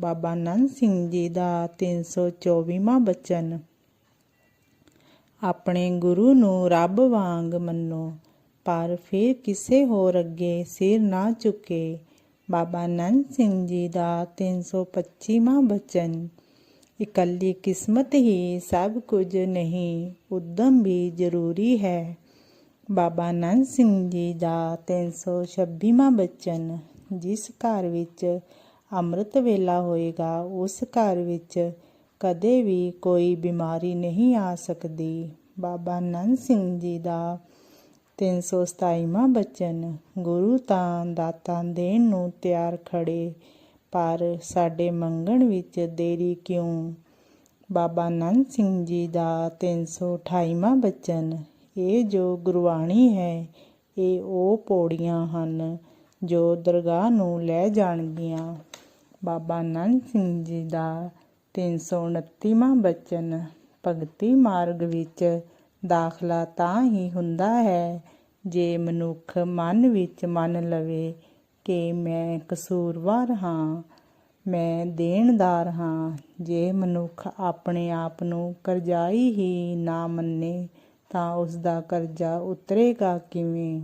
ਬਾਬਾ ਨੰਦ ਸਿੰਘ ਜੀ ਦਾ 324ਵਾਂ ਬਚਨ। ਆਪਣੇ ਗੁਰੂ ਨੂੰ ਰੱਬ ਵਾਂਗ ਮੰਨੋ, ਪਰ ਫਿਰ ਕਿਸੇ ਹੋਰ ਅੱਗੇ ਸਿਰ ਨਾ ਝੁਕੇ। ਬਾਬਾ ਨੰਦ ਸਿੰਘ ਜੀ ਦਾ 325ਵਾਂ ਬਚਨ। ਇਕੱਲੀ ਕਿਸਮਤ ਹੀ ਸਭ ਕੁਝ ਨਹੀਂ, ਉਦਮ ਵੀ ਜ਼ਰੂਰੀ ਹੈ। ਬਾਬਾ ਨੰਦ ਸਿੰਘ ਜੀ ਦਾ 326ਵਾਂ ਬਚਨ, ਜਿਸ ਘਰ ਵਿੱਚ ਅੰਮ੍ਰਿਤ ਵੇਲਾ ਹੋਏਗਾ, ਉਸ ਘਰ ਵਿੱਚ ਕਦੇ ਵੀ ਕੋਈ ਬਿਮਾਰੀ ਨਹੀਂ ਆ ਸਕਦੀ। ਬਾਬਾ ਨੰਦ ਸਿੰਘ ਜੀ ਦਾ 327ਵਾਂ ਬਚਨ, ਗੁਰੂ ਤਾਂ ਦਾਤਾਂ ਦੇਣ ਨੂੰ ਤਿਆਰ ਖੜੇ ਪਰ ਸਾਡੇ ਮੰਗਣ ਵਿੱਚ ਦੇਰੀ ਕਿਉਂ? ਬਾਬਾ ਨੰਦ ਸਿੰਘ ਜੀ ਦਾ 328ਵਾਂ ਬਚਨ, ਇਹ ਜੋ ਗੁਰਬਾਣੀ ਹੈ, ਇਹ ਉਹ ਪੌੜੀਆਂ ਹਨ ਜੋ ਦਰਗਾਹ ਨੂੰ ਲੈ ਜਾਣਗੀਆਂ। ਬਾਬਾ ਨੰਦ ਸਿੰਘ ਜੀ ਦਾ 329ਵਾਂ ਬਚਨ ਭਗਤੀ ਮਾਰਗ ਵਿੱਚ ਦਾਖਲਾ ਤਾਂ ਹੀ ਹੁੰਦਾ ਹੈ ਜੇ ਮਨੁੱਖ ਮਨ ਵਿੱਚ ਮੰਨ ਲਵੇ ਕਿ ਮੈਂ ਕਸੂਰਵਾਰ ਹਾਂ, ਮੈਂ ਦੇਣਦਾਰ ਹਾਂ, ਜੇ ਮਨੁੱਖ ਆਪਣੇ ਆਪ ਨੂੰ ਕਰਜ਼ਾਈ ਹੀ ਨਾ ਮੰਨੇ ਤਾਂ ਉਸ ਦਾ ਕਰਜ਼ਾ ਉਤਰੇਗਾ ਕਿਵੇਂ?